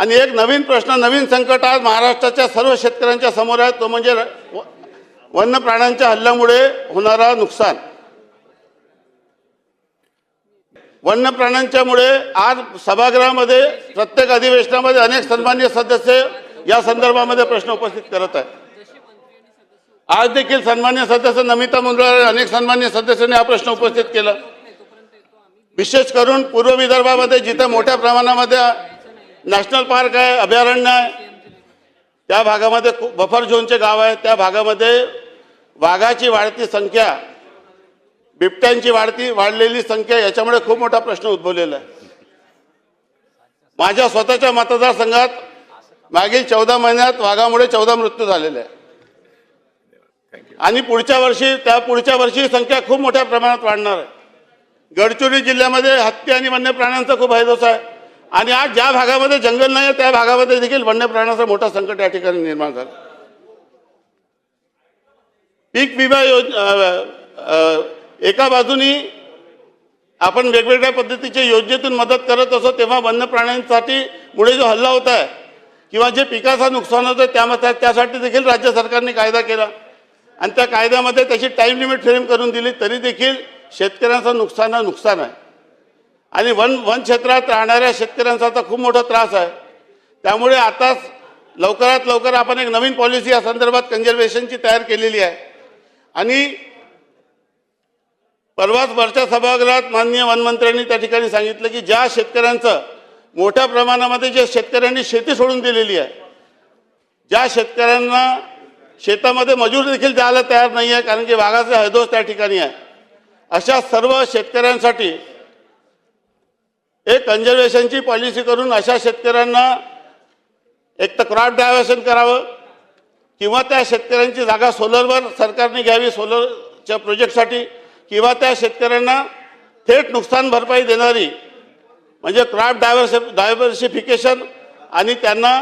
आणि एक नवीन प्रश्न नवीन संकट आज महाराष्ट्राच्या सर्व शेतकऱ्यांच्या समोर आहे. तो म्हणजे व- वन्य प्राण्यांच्या हल्ल्यामुळे होणारा नुकसान. वन्य प्राण्यांच्यामुळे आज सभागृहामध्ये प्रत्येक अधिवेशनामध्ये अनेक सन्मान्य सदस्य या संदर्भामध्ये प्रश्न उपस्थित करत आहेत. आज देखील सन्मान्य सदस्य नमिता मुंदळे अनेक सन्मान्य सदस्यांनी हा प्रश्न उपस्थित केला. विशेष करून पूर्व विदर्भामध्ये जिथे मोठ्या प्रमाणामध्ये नॅशनल पार्क आहे अभयारण्य आहे. त्या भागामध्ये खूप बफर झोनचे गाव आहे त्या भागामध्ये वाघाची वाढती संख्या बिबट्यांची वाढती वाढलेली संख्या याच्यामुळे खूप मोठा प्रश्न उद्भवलेला आहे. माझ्या स्वतःच्या मतदारसंघात मागील चौदा महिन्यात वाघामुळे चौदा मृत्यू झालेले आहे आणि पुढच्या वर्षी त्या पुढच्या वर्षी संख्या खूप मोठ्या प्रमाणात वाढणार आहे. गडचिरोली जिल्ह्यामध्ये हत्ती आणि वन्य प्राण्यांचा खूप हैदोस आहे. आणि आज ज्या भागामध्ये जंगल नाही आहे त्या भागामध्ये देखील वन्य प्राण्याचं मोठं संकट या ठिकाणी निर्माण झालं. पीक विमा योजना एका बाजूनी आपण वेगवेगळ्या पद्धतीच्या योजनेतून मदत करत असो तेव्हा वन्य प्राण्यांसाठी मुळे जो हल्ला होत आहे किंवा जे पिकाचा नुकसान होतं त्यामध्ये त्यासाठी देखील राज्य सरकारने कायदा केला. आणि त्या कायद्यामध्ये त्याची टाईम लिमिट फ्रेम करून दिली तरी देखील शेतकऱ्यांचं नुकसान नुकसान आहे. आणि वन वन क्षेत्रात राहणाऱ्या शेतकऱ्यांचा आता खूप मोठा त्रास आहे. त्यामुळे आताच लवकरात लवकर आपण एक नवीन पॉलिसी या संदर्भात कन्झर्वेशनची तयार केलेली आहे. आणि परवाच वरच्या सभागृहात माननीय वनमंत्र्यांनी त्या ठिकाणी सांगितलं की ज्या शेतकऱ्यांचं मोठ्या प्रमाणामध्ये जे शेतकऱ्यांनी शेती सोडून दिलेली आहे ज्या शेतकऱ्यांना शेतामध्ये मजूर देखील द्यायला तयार नाही आहे कारण की वाघाचा हैदोस त्या ठिकाणी आहे. अशा सर्व शेतकऱ्यांसाठी एक कन्झर्वेशनची पॉलिसी करून अशा शेतकऱ्यांना एक तर क्रॉप डायव्हर्शन करावं किंवा त्या शेतकऱ्यांची जागा सोलरवर सरकारने घ्यावी सोलरच्या प्रोजेक्टसाठी किंवा त्या शेतकऱ्यांना थेट नुकसान भरपाई देणारी म्हणजे क्रॉप डायव्हर्स डायव्हर्सिफिकेशन आणि त्यांना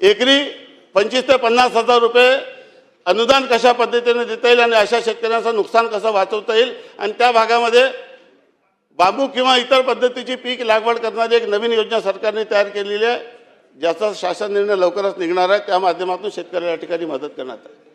एकरी पंचवीस ते पन्नास हजार रुपये अनुदान कशा पद्धतीने देता येईल आणि अशा शेतकऱ्यांचं नुकसान कसं वाचवता येईल आणि त्या भागामध्ये बांबू किंवा इतर पद्धतीची पीक लागवड करणारी एक नवीन योजना सरकारने तयार केलेली आहे ज्याचा शासन निर्णय लवकरच निघणार आहे. त्या माध्यमातून शेतकऱ्याला या ठिकाणी मदत करण्यात आहे